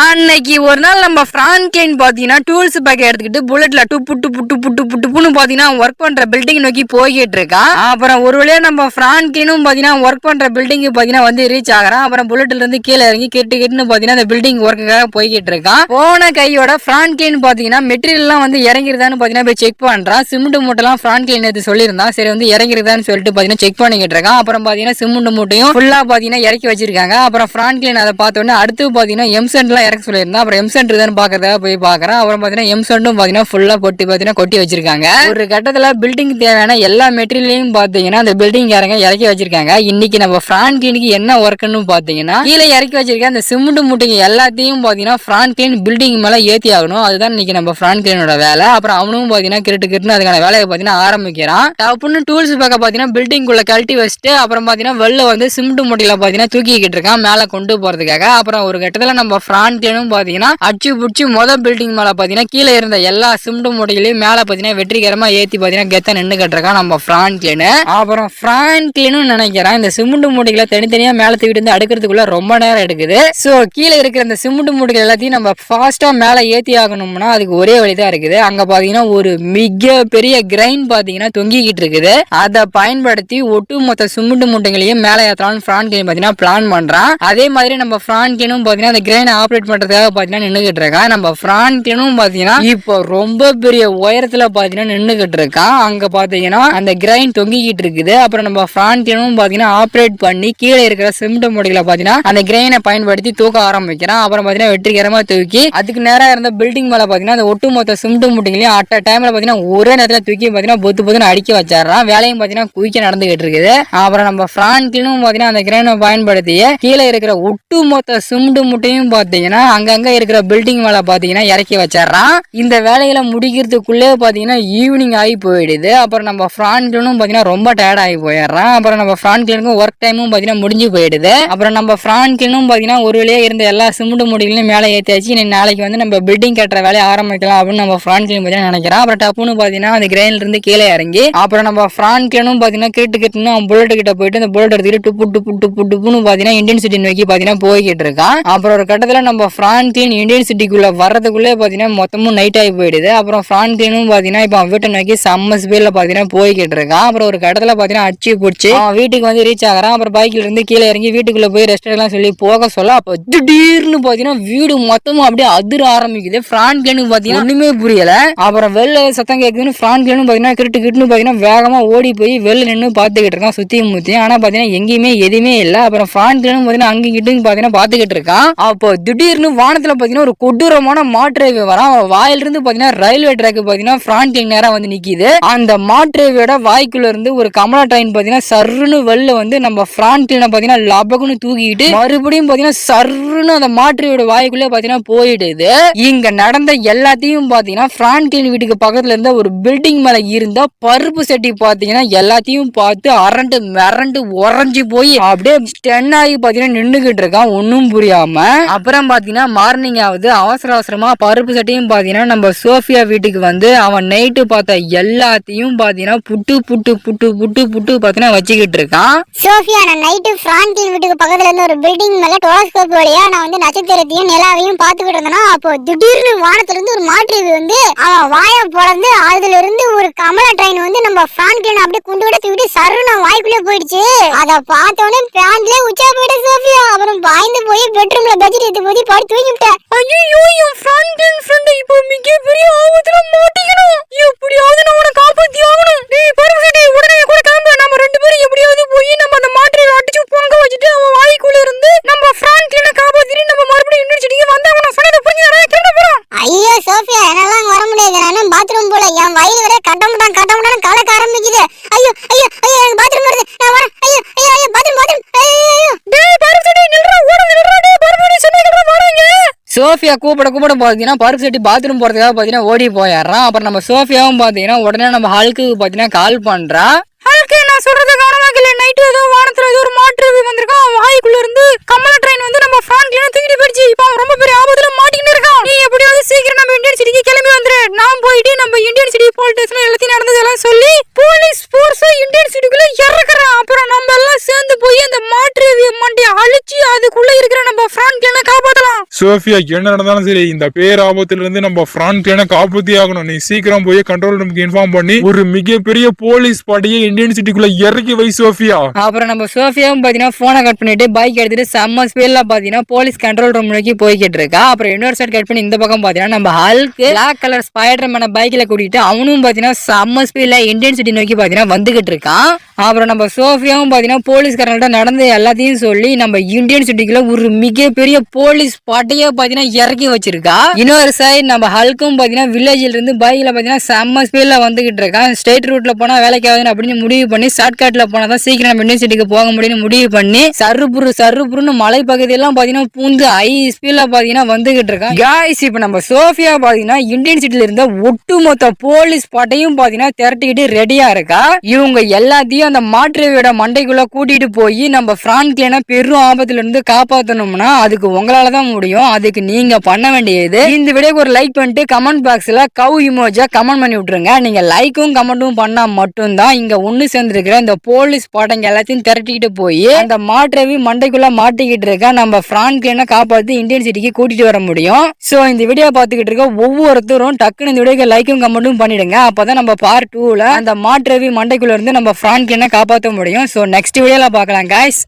அன்னைக்கு ஒரு நாள் நம்ம பிரான்கேன் பார்த்தீங்கன்னா டூல்ஸ் பேக் எடுத்துக்கிட்டு புல்லட்ல டூ புட்டு புட்டு புட்டு புட்டு பார்த்தீங்கன்னா ஒர்க் பண்ற பில்டிங் நோக்கி போய்கிட்டு இருக்கான். அப்புறம் ஒரு வழியா நம்ம பிரான்கேனும் பார்த்தீங்கன்னா ஒர்க் பண்ற பில்டிங் பார்த்தீங்கன்னா வந்து ரீச் ஆகுறான். அப்புறம் புல்லட்ல இருந்து கீழே இறங்கி கெட்டு கெட்டுன்னு பார்த்தீங்கன்னா அந்த பில்டிங் ஒர்க்குக்காக போய்கிட்டு இருக்கான். போன கையோட பிரான்கேன் பார்த்தீங்கன்னா மெட்டீரியல் எல்லாம் வந்து இறங்கிருதான்னு பார்த்தீங்கன்னா போய் செக் பண்றான். சிமெண்ட் மூட்டைலாம் பிரான்கேன் எடுத்து சொல்லியிருந்தான். சரி வந்து இறங்கிருதான்னு சொல்லிட்டு பார்த்தீங்கன்னா செக் பண்ணிக்கிட்டு இருக்கான். அப்புறம் பார்த்தீங்கன்னா சிமெண்ட் மூட்டையும் ஃபுல்லாக பார்த்தீங்கன்னா இறக்கி வச்சிருக்காங்க. அப்புறம் பிரான்க்ளின் அதை பார்த்தோன்னே அடுத்து பார்த்தீங்கன்னா பாத்தீங்கன்னா எம்சென்ட்லாம் இறக்க சொல்லியிருந்தேன். அப்புறம் எம்சென்ட் தான் பாக்குறதா போய் பார்க்குறேன். அப்புறம் பாத்தீங்கன்னா எம்சென்ட்டும் பாத்தீங்கன்னா ஃபுல்லா கொட்டி பாத்தீங்கன்னா கொட்டி வச்சிருக்காங்க. ஒரு கட்டத்தில் பில்டிங் தேவையான எல்லா மெட்டீரியலையும் பார்த்தீங்கன்னா அந்த பில்டிங் இறங்க இறக்கி வச்சிருக்காங்க. இன்னைக்கு நம்ம பிரான்க்ளினுக்கு என்ன ஒர்க்குன்னு பார்த்தீங்கன்னா கீழே இறக்கி வச்சிருக்க அந்த சிமெண்ட் மூட்டைங்க எல்லாத்தையும் பாத்தீங்கன்னா பிரான்க்ளின் பில்டிங் மேலே ஏற்றி ஆகணும். அதுதான் இன்னைக்கு நம்ம பிரான்க்ளினோட வேலை. அப்புறம் அவனும் பார்த்தீங்கன்னா கிரிட்டு கிரிட்டு அதுக்கான வேலையை பார்த்தீங்கன்னா ஆரம்பிக்கிறான். டப்புன்னு டூல்ஸ் பார்க்க பார்த்தீங்கன்னா பில்டிங் குள்ள கழட்டி வச்சுட்டு அப்புறம் பாத்தீங்கன்னா வெளில வந்து சிமெண்ட் மூட்டையில் பார்த்தீங்கன்னா தூக்கிக்கிட்டு இருக்கான். மேலே கொண்டு போறதுக்காக. அப்புறம் ஒரு கட்டத்தில் நம்ம பிரான்க்ளினும் பாத்தீங்கன்னா அச்சு புடிச்சு மொதல் பில்டிங் மேல பாத்தீங்கன்னா கீழே இருந்த எல்லா சிமெண்ட் மூட்டைகளையும் மேல பாத்தீங்கன்னா வெற்றிகரமா ஏத்தி பாத்தீங்கன்னா கெத்த நின்று கட்டுருக்கான் நம்ம பிரான்க்ளின் அப்புறம் பிரான்க்ளினும் நினைக்கிறேன் இந்த சிமெண்ட் மூட்டைகளை தனித்தனியா மேல தூக்கிட்டு வந்து அடுக்கிறதுக்குள்ள ரொம்ப நேரம் எடுக்குது. சோ கீழே இருக்கிற இந்த சிமெண்ட் மூட்டைகள் எல்லாத்தையும் நம்ம ஃபாஸ்டா மேல ஏத்தி ஆகணும்னா அதுக்கு ஒரே வழிதான் இருக்குது. அங்க பாத்தீங்கன்னா ஒரு மிக பெரிய கிரைன் பாத்தீங்கன்னா தொங்கிக்கிட்டு இருக்குது. அதை பயன்படுத்தி ஒட்டுமொத்த சிமெண்ட் மூட்டைகளையும் மேல ஏத்தலாம்னு பிரான்க்ளின் பாத்தீங்கன்னா பிளான் பண்றான். அதே மாதிரி நம்ம பிரான்க்ளினும் பாத்தீங்கன்னா அந்த கிரைனை ஆப்ரேட் பண்றதுக்காக பாத்தீங்கன்னா நின்னுகிட்டு இருக்கான் நம்ம பிரான்க்ளினும் பாத்தீங்கன்னா இப்போ ரொம்ப பெரிய உயரத்துல பாத்தீங்கன்னா நின்றுக்கிட்டு இருக்கான் அங்க பாத்தீங்கன்னா அந்த கிரைன் தொங்கிக்கிட்டு இருக்குது. அப்புறம் நம்ம பிரான்க்ளினும் பாத்தீங்கன்னா ஆப்ரேட் பண்ணி கீழே இருக்கிற சிமெண்ட் மூட்டைகளை பாத்தீங்கன்னா அந்த கிரைனை பயன்படுத்தி தூக்க ஆரம்பிக்கிறான். அப்புறம் பாத்தீங்கன்னா வெற்றிகரமா தூக்கி அதுக்கு நேராக இருந்த பில்டிங் மேல பாத்தீங்கன்னா அந்த ஒட்டுமொத்த சிமெண்ட் மூட்டைகளையும் அட்ட டைம்ல பாத்தீங்கன்னா ஒரே நேரத்துல தூக்கி பாத்தீங்கன்னா பொத்து பொத்துன்னு அடிக்க வச்சிடறான். வேலையும் பாத்தீங்கன்னா குயிக்க நடந்துகிட்டு இருக்குது. அப்புறம் நம்ம பிரான்க்ளினும் பாத்தீங்கன்னா அந்த கிரைனை பயன்படுத்திய கீழே இருக்கிற ஒட்டுமொத்த சிமெண்ட் மூட்டையும் பாத்தீங்கன்னா அங்கங்க இருக்கிற பில்டிங் மேல பாத்தீங்கன்னா இறக்கி வச்சிடறான். இந்த வேலைகளை முடிக்கிறதுக்குள்ளே பாத்தீங்கன்னா ஈவினிங் ஆகி போயிடுது. அப்புறம் நம்ம பிரான்க்ளினும் பாத்தீங்கன்னா ரொம்ப டயர்ட் ஆகி போயிடுறான். அப்புறம் நம்ம பிரான்க்ளினுக்கும் ஒர்க் டைமும் பாத்தீங்கன்னா முடிஞ்சு போயிடுது. அப்புறம் நம்ம பிரான்க்ளினும் பாத்தீங்கன்னா ஒரு வழியா இருந்த எல்லா சிமெண்ட் மூட்டைகளையும் மேலே ஏற்றியாச்சு நாளைக்கு வந்து நம்ம பில்டிங் கட்டுற வேலையை ஆரம்பிக்கலாம் அப்படின்னு நம்ம பிரான்க்ளின் பாத்தீங்கன்னா நினைக்கிறான். அப்புறம் டப்புன்னு பாத்தீங்கன்னா அந்த கிரைன்ல இருந்து கீழே இறங்கி அப்புறம் நம்ம பிரான்க்ளினும் பாத்தீங்கன்னா கேட்டு கேட்டுன்னு அவன் புல்லட் கிட்ட போயிட்டு அந்த புல்லட் எடுத்துக்கிட்டு டுப்பு டுப்பு டுப்பு டுப்புன்னு பாத்தீங்கன்னா இந்தியன் சிட்டி நோக்கி பாத்தீங்கன்னா போய்கிட்டு இருக்கான். அப்புறம் ஒரு கட்டத்துல நம்ம பிரான்க்ளின் இந்தியன் சிட்டிக்குள்ள வர்றதுக்குள்ளே பாத்தீங்கன்னா மொத்தமும் நைட் ஆகி போயிடுது. அப்புறம் பிரான்க்ளினும் பாத்தீங்கன்னா இப்போ அவன் வீட்டை நோக்கி செம்ம ஸ்பீட்ல பாத்தீங்கன்னா போய்கிட்டு இருக்கான். அப்புறம் ஒரு கடத்துல பாத்தீங்கன்னா அடிச்சு பிடிச்சி அவன் வீட்டுக்கு வந்து ரீச் ஆகுறான். அப்புறம் பைக்ல இருந்து கீழே இறங்கி வீட்டுக்குள்ள போய் ரெஸ்ட் சொல்லி போக சொல்ல அப்போ திடீர்னு பாத்தீங்கன்னா வீடு மொத்தமும் அப்படியே அதிர ஆரம்பிக்குது. பிரான்க்ளினுக்கு பாத்தீங்கன்னா ஒண்ணுமே புரியல. அப்புறம் வெளில சத்தம் கேக்குதுன்னு பிரான்க்ளினும் பாத்தீங்கன்னா கிரிட்டு கிட்டுன்னு பாத்தீங்கன்னா வேகமா ஓடி போய் வெளில நின்று பாத்துக்கிட்டு இருக்கான் சுத்தியும் முத்தியும். ஆனா பாத்தீங்கன்னா எங்கேயுமே எதுவுமே இல்ல. அப்புறம் பிரான்க்ளினும் பாத்தீங்கன்னா அங்க கிட்டும் பாத்தீங்கன்னா பாத்துக்கிட்டு இருக்கான். அப்போ திடீர்னு வானத்துல பாத்தீங்கன்னா ஒரு கொடூரமான மாட்ரேவே வரான். அவன் வாயிலிருந்து பாத்தீங்கன்னா ரயில்வே ட்ராக் பாத்தீங்கன்னா பிரான்க்ளின் நேரம் வந்து நிக்குது. அந்த மாட்ரேவியோட வாய்க்குள்ள இருந்து ஒரு கமலா ட்ரெயின் பாத்தீங்கன்னா சர்னு வெளில வந்து நம்ம பிரான்க்ளினை பாத்தீங்கன்னா லபக்குன்னு தூக்கிட்டு மறுபடியும் பாத்தீங்கன்னா சர்னு அந்த மாட்ரேவியோட வாய்க்குள்ளே பாத்தீங்கன்னா போயிடுது. இங்க நடந்த எல்லாத்தையும் பாத்தீங்கன்னா பிரான்க்ளின் வீட்டுக்கு பக்கத்துல இருந்த ஒரு பில்டிங் மேல இருந்த பருப்பு செட்டி பாத்தீங்கன்னா எல்லாத்தையும் பார்த்து அரண்டு மிரண்டு உறைஞ்சு போய் அப்படியே ஸ்டென் ஆகி பாத்தீங்கன்னா நின்னுகிட்டு இருக்கான். ஒன்னும் புரியாம. அப்புறம் பார்த்தீங்கன்னா மார்னிங் ஆகுது அவசர அவசரமாக பருப்பு சட்டையும் பார்த்தீங்கன்னா நம்ம சோஃபியா வீட்டுக்கு வந்து அவன் நைட்டு பார்த்த எல்லாத்தையும் பார்த்தீங்கன்னா புட்டு புட்டு புட்டு புட்டு புட்டு பார்த்தீங்கன்னா வச்சுக்கிட்டு இருக்கான். சோஃபியா நான் நைட்டு பிரான்கின் வீட்டுக்கு பக்கத்துல இருந்து ஒரு பில்டிங் மேல டோலஸ்கோப் வழியா நான் வந்து நட்சத்திரத்தையும் நிலாவையும் பார்த்துக்கிட்டு இருந்தேனா அப்போ திடீர்னு வானத்துல இருந்து ஒரு மாற்று வந்து அவன் வாய பிறந்து அதுல இருந்து ஒரு கமல ட்ரெயின் வந்து நம்ம பிரான்கின் அப்படியே குண்டு விட தூக்கிட்டு சருன்னு வாய்க்குள்ளே போயிடுச்சு. அதை பார்த்தோன்னே உடனே உச்சா போயிட்டு சோஃபியா. அப்புறம் பாய்ந்து போய் பெட்ரூம்ல பட்ஜெட் எடுத்து போய் படுத்து தூங்கிட்டேன் ஐயோ என் ஃப்ரெண்ட் என் ஃப்ரெண்ட் இப்போ மிகப்பெரிய ஆபத்துல மாட்டிக்கணும் எப்படியாவது நான் உன்னை காப்பாத்தி ஆகணும் டேய் பருப்பு சட்டி உடனே என் கூட கிளம்பு நம்ம ரெண்டு பேரும் எப்படியாவது போய் நம்ம அந்த மாற்றை அடிச்சு பொங்க வச்சுட்டு அவன் வாய்க்குள்ள இருந்து நம்ம பிரான்க்ளினை காப்பாத்திட்டு நம்ம மறுபடியும் இன்னொரு செடிக்கு வந்தாங்க நான் சொன்னதை புரிஞ்சுதா கிளம்ப போறோம் ஐயோ சோஃபியா என்னால அங்க வர முடியாது நானும் பாத்ரூம் போல என் வயிறு வரை கட்டமுட்டான் கட்டமுட்டான் கலக்க ஆரம்பிக்குது ஐயோ ஐயோ ஐயோ எனக்கு பாத்ரூம் வருது நான் வரேன் ஐயோ ஐயோ ஐயோ பாத்ரூம் பாத்ரூம் ஐயோ ஐயோ டேய் பருப்பு சட்டி நில்றா ஓட நில்றா டேய் பருப்பு சட்டி சொன்னா வராங்க சோஃபியா கூப்பிட கூப்பிட பார்த்தீங்கன்னா பருப்பு சட்டி பாத்ரூம் போகிறதுக்காக பார்த்தீங்கன்னா ஓடி போயிடுறான். அப்புறம் நம்ம சோஃபியாவும் பார்த்தீங்கன்னா உடனே நம்ம ஹல்க்கு பார்த்தீங்கன்னா கால் பண்ணுறான் ஹல்க்கு நான் சொல்றது கவனமா இல்ல நைட்டு ஏதோ வானத்துல ஏதோ ஒரு மாற்று வந்திருக்கான் அவன் வாய்க்குள்ள இருந்து கமல ட்ரெயின் வந்து நம்ம ஃப்ராங்க்லின தூக்கிட்டு போயிடுச்சு இப்போ அவன் ரொம்ப பெரிய ஆபத்துல மாட்டிக்கிட்டு இருக்கான் நீ எப்படியாவது சீக்கிரம் நம்ம இந்தியன் சிட்டிக்கு கிளம்பி வந்துரு நான் போயிட்டு நம்ம இந்தியன் சிட்டி போலீஸ் ஸ்டேஷன்ல எல்லாத்தையும் நடந்ததெல்லாம் சொல்லி போலீஸ் ஃபோர்ஸை இந்தியன் சிட்டிக்குள்ள இறக்குறேன் அப்புறம் நம்ம எல்லாம் சேர்ந்து போய் அந்த மாற்று மண்டியை அழிச்சு அதுக்குள்ள இருக்கிற நம்ம ஃப்ராங்க்லினை காப்பாத்தலாம் சோஃபியா என்ன நடந்தாலும் சரி இந்த பேர் இருந்து நம்ம பிரான்க்லினை காப்பாத்தி ஆகணும். நீ சீக்கிரம் போய் கண்ட்ரோல் ரூமுக்கு இன்ஃபார்ம் பண்ணி ஒரு மிகப்பெரிய போலீஸ் படையை இந்தியன் சிட்டிக்குள்ள இறக்கி வை சோஃபியா. அப்புறம் நம்ம சோஃபியாவும் பாத்தீங்கன்னா போனை கட் பண்ணிட்டு பைக் எடுத்துட்டு செம்ம ஸ்பீட்ல பாத்தீங்கன்னா போலீஸ் கண்ட்ரோல் ரூம் நோக்கி போய்கிட்டு இருக்கா. அப்புறம் இன்னொரு சைடு கட் பண்ணி இந்த பக்கம் பாத்தீங்கன்னா நம்ம ஹல்க் பிளாக் கலர் ஸ்பைடர் மேன பைக்ல கூட்டிட்டு அவனும் பாத்தீங்கன்னா செம்ம ஸ்பீட்ல இந்தியன் சிட்டி நோக்கி பாத்தீங்கன்னா வந்துகிட்டு இருக்கான். அப்புறம் நம்ம சோஃபியாவும் பார்த்தீங்கன்னா போலீஸ்காரங்கள்ட்ட நடந்த எல்லாத்தையும் சொல்லி நம்ம இந்தியன் சிட்டிக்குள்ள ஒரு மிகப்பெரிய போலீஸ் படையை பார்த்தீங்கன்னா இறக்கி வச்சிருக்கா. இன்னொரு சைடு நம்ம ஹல்க்கும் பார்த்தீங்கன்னா வில்லேஜ்ல இருந்து பைக்ல பார்த்தீங்கன்னா செம்ம ஸ்பீட்ல வந்துகிட்டு இருக்கான். ஸ்ட்ரெயிட் ரூட்ல போனா வேலைக்கு ஆகுதுன்னு அப்படின்னு முடிவு பண்ணி ஷார்ட்கட்டில் போனால் போனா தான் சீக்கிரம் நம்ம இந்தியன் சிட்டிக்கு போக முடியும்னு முடிவு பண்ணி சருப்புரு சருப்புருன்னு மலை பகுதியெல்லாம் பார்த்தீங்கன்னா பூந்து ஹை ஸ்பீட்ல பார்த்தீங்கன்னா வந்துகிட்டு இருக்கான். காய்ஸ் இப்போ நம்ம சோஃபியா பார்த்தீங்கன்னா இந்தியன் சிட்டில இருந்த ஒட்டுமொத்த போலீஸ் படையும் பார்த்தீங்கன்னா திரட்டிக்கிட்டு ரெடியா இருக்கா. இவங்க எல்லாத்தையும் அந்த மாற்றுவியோட மண்டைக்குள்ள கூட்டிட்டு போய் நம்ம பிரான்க்லின பெரும் ஆபத்துல இருந்து காப்பாத்தணும்னா அதுக்கு உங்களால் தான் முடியும். அதுக்கு நீங்க பண்ண வேண்டியது. இந்த வீடியோக்கு ஒரு லைக் பண்ணிட்டு கமெண்ட் பாக்ஸ்ல கவு இமோஜா கமெண்ட் பண்ணி விட்டுருங்க. நீங்க லைக்கும் கமெண்ட்டும் பண்ணா மட்டும்தான் இங்க ஒண்ணு சேர்ந்துருக்கிற இந்த போலீஸ் படங்க எல்லாத்தையும் திரட்டிக்கிட்டு போய் அந்த மாற்றவி மண்டைக்குள்ள மாட்டிக்கிட்டு இருக்க நம்ம பிரான்க்லின காப்பாத்தி இந்தியன் சிட்டிக்கு கூட்டிட்டு வர முடியும். சோ இந்த வீடியோ பாத்துக்கிட்டு இருக்க ஒவ்வொருத்தரும் டக்குன்னு இந்த வீடியோக்கு லைக்கும் கமெண்ட்டும் பண்ணிடுங்க. அப்பதான் நம்ம பார்ட் டூல அந்த மாற்றவி மண்டைக்குள்ள இருந்து நம்ம பிரான்க்லின காப்பாத்த முடியும்? ஸோ நெக்ஸ்ட் வீடியோவில் பார்க்கலாம் காய்ஸ்